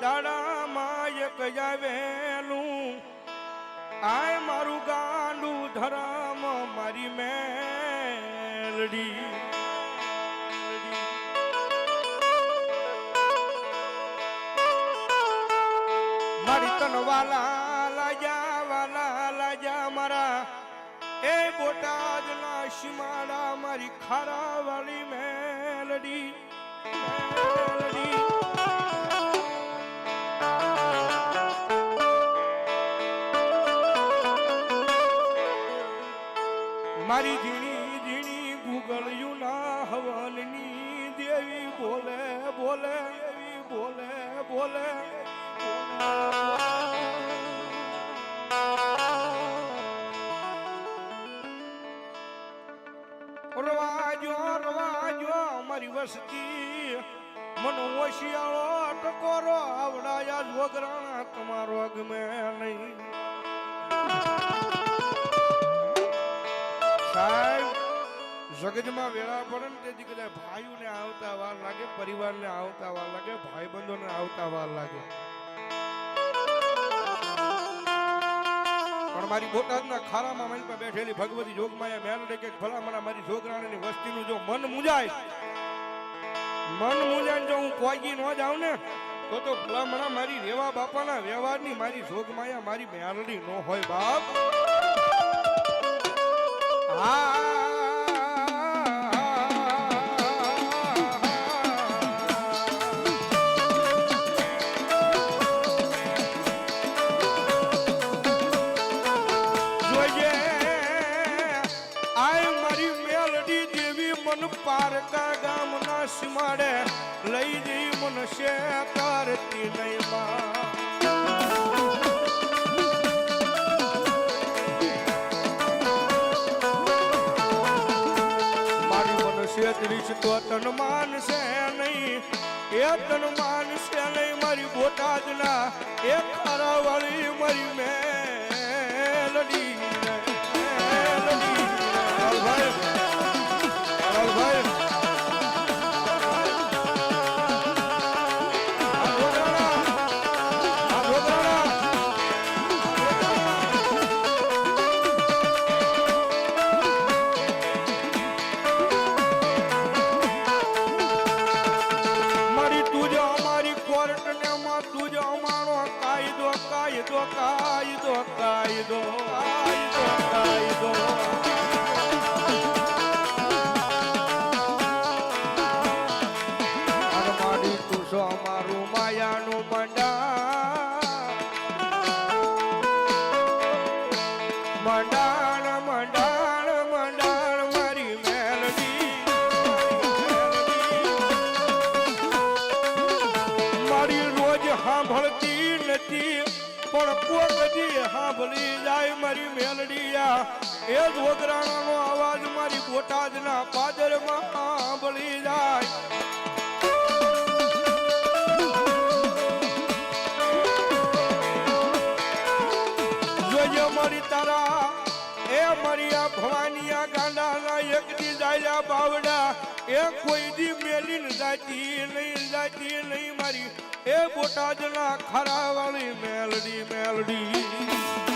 દાડામાં એક જાવેલું. આય મારું ગાંડું ધરમ મારી મેલડી. મારી તન વાલા લાજા વાલા લાજા મારા. એ બોટાદ ના સીમાડા મારી ખારા વાળી મેલડી. મેલડી. મારી ઝીણી ઝીણી ભૂગળ્યું ના હવનની દેવી બોલે બોલે દેવી બોલે બોલે. રવાજો રવાજો મારી વસ્તી. મનો ઓશિયાળો ટકોરો આવડાયા જોગરાણા તમારો ગમે નહીં. સાહેબ જગતમાં વેળા પડે ને તેથી કદાચ ભાઈઓને આવતા વાર લાગે, પરિવારને આવતા વાર લાગે, ભાઈબંધોને આવતા વાર લાગે. પણ મારી બોટાદના ખારામાં મારી પાસે બેઠેલી ભગવતી જોગમાયા મેલડે કે ભલામણા મારી છોકરાની વસ્તીનું જો મન મુજાય મન મુજાય જો હું કોઈ ન જાઉં ને, તો તો ભલામણા મારી રેવા બાપાના વ્યવહારની મારી જોગમાયા મારી મેલડી ન હોય બાપ. પારકા ગામના સીમાડે લઈ જઈ મનુષ્ય શેતરતી નહીં દ્રિશ તો તન માનશે નહીં. એ તન માનશે નહીં, મારી બોટાદના. એ ખરા વાળી મારી મેલડી. એ જ વગરાણાનો અવાજ મારી બોટાદના પાદરમાં સાંભળી જાય. જોઈએ મારી તારા, એ મારી આ ભવાનીયા ગાંડાના એક દી બાવડા, એ કોઈ દી મેલીન જાતી નહીં જાતી નહીં મારી. એ બોટાદના ખરા વાળી મેલડી મેલડી.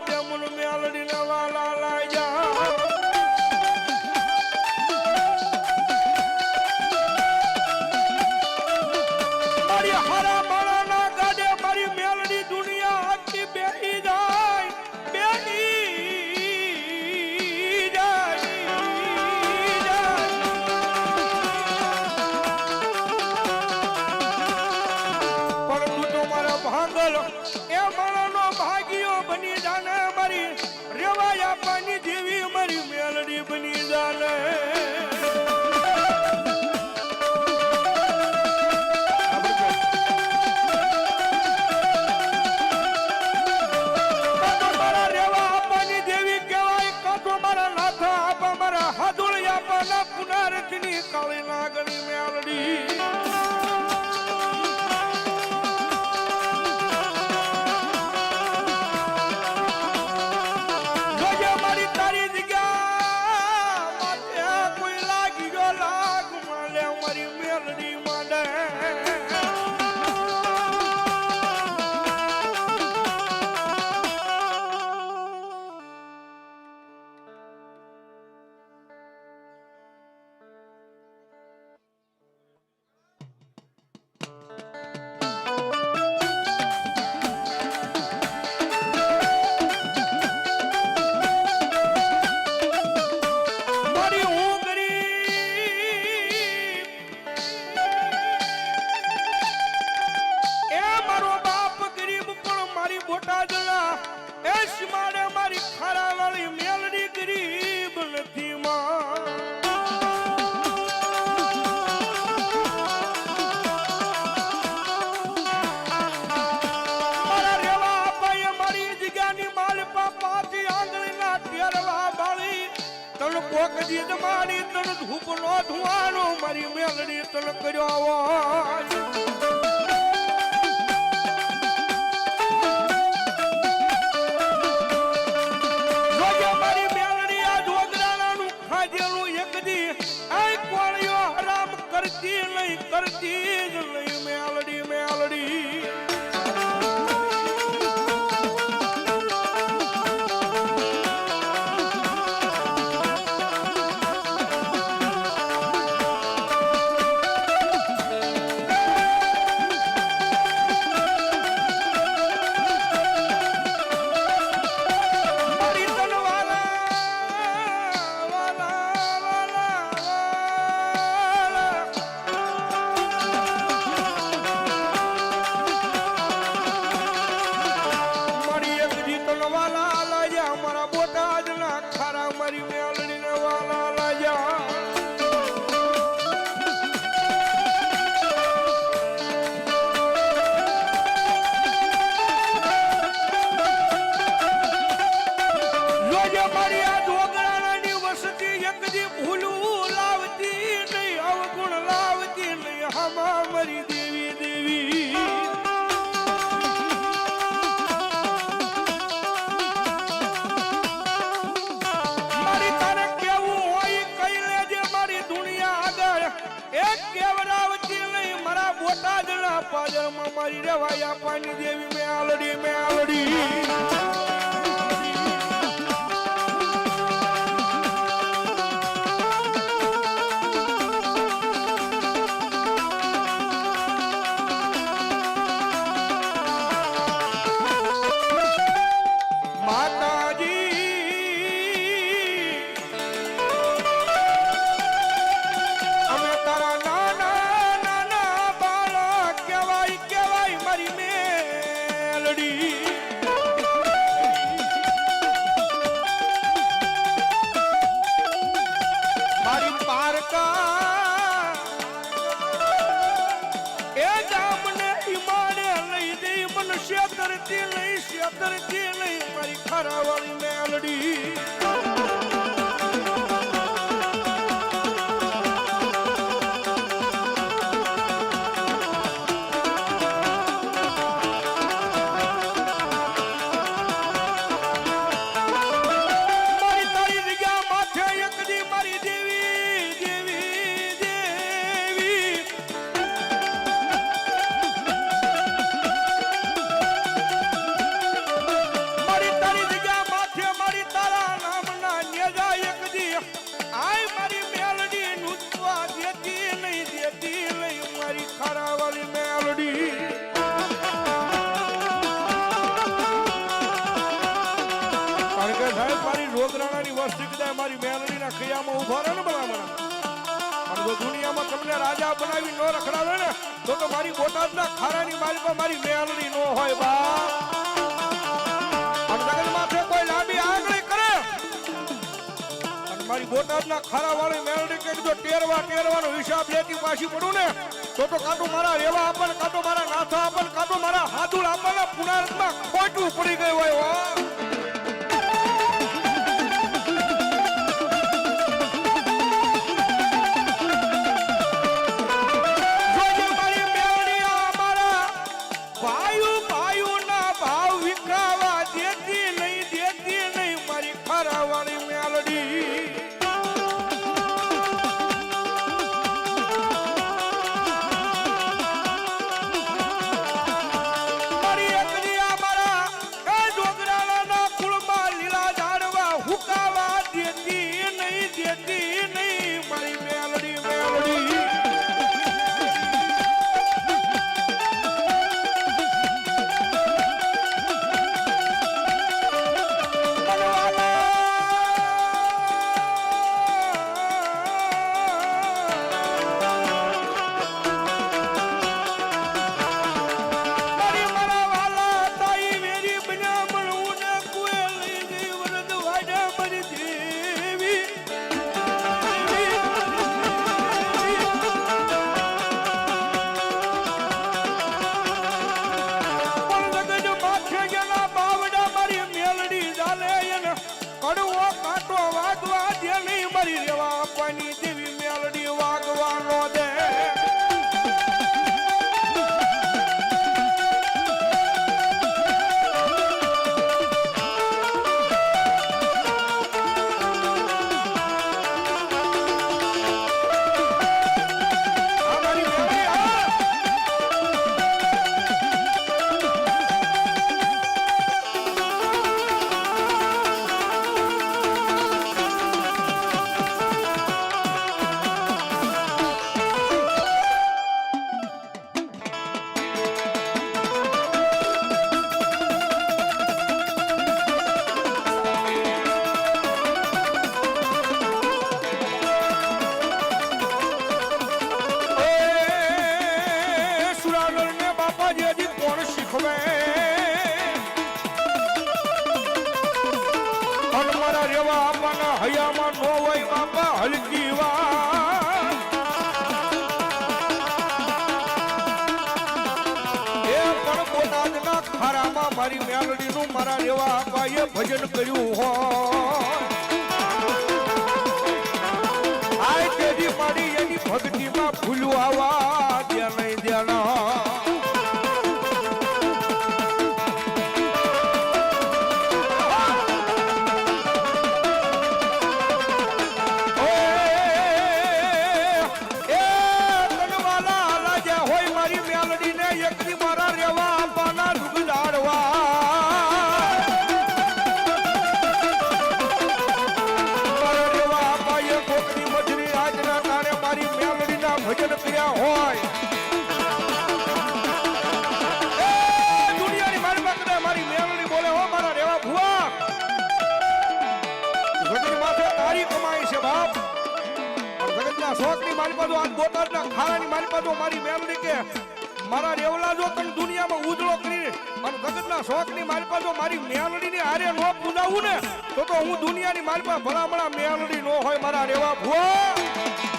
నాట్యములు మేలడిన వాళ్ళ ભાંગલો એ માણસ બની જાને મારી રેવાયા પાણી જેવી મારી મેલડી બની જાને. કાળી નાગણી મેળ કોક દીદ મારી તન ધૂપ નો ધુવાનો મારી મેલડી તન કર્યો આવો. Bloody Maryland. પાદરમાં મારી રવાયા પાણી દેવી મેં આલડી મેં આલડી. મારી વસ્તી કદાચ મારી મેલડીના ખિયામાં ઊભો રહે ને ભલામણ અને જો દુનિયામાં તમને રાજા બનાવી ન રખડાવે ને, તો તો મારી બોટાદના ખારાની મારી મારી મેલડી ન હોય બા. કોઈ લાંબી આંગળી કરે. મારી બોટાદના ખારા વાળી મેલડી કે જો ટેરવા ટેરવાનો હિસાબ લેતી પાછી પડું ને, તો તો કાંટો મારા રેવા આપણ કાંટો મારા નાથા આપણ કાંટો મારા હાથુલ આપણ પુનારતમાં ખોટું પડી ગયું હોય ખારામાં મારી મેલડીનું મારા રેવા આપાએ ભજન કર્યું હોય આય તેજી મારી એની ભક્તિમાં ભૂલું આવા જગતના શોખની માલપા જો મારી મેલડીની હારે નો પૂજાવું ને, તો તો હું દુનિયાની માલપા ભલામણા મેલડી નો હોય, મારા રેવા ભુવા.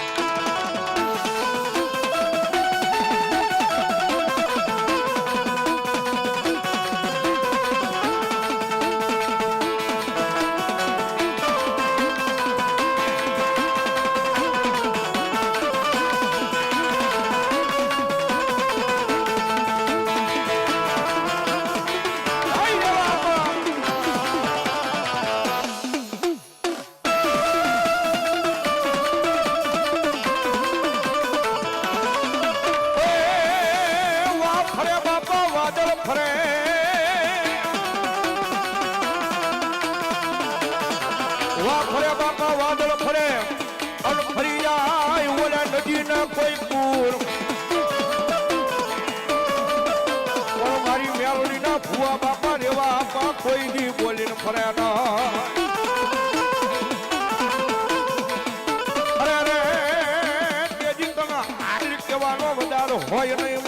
હોય નહીં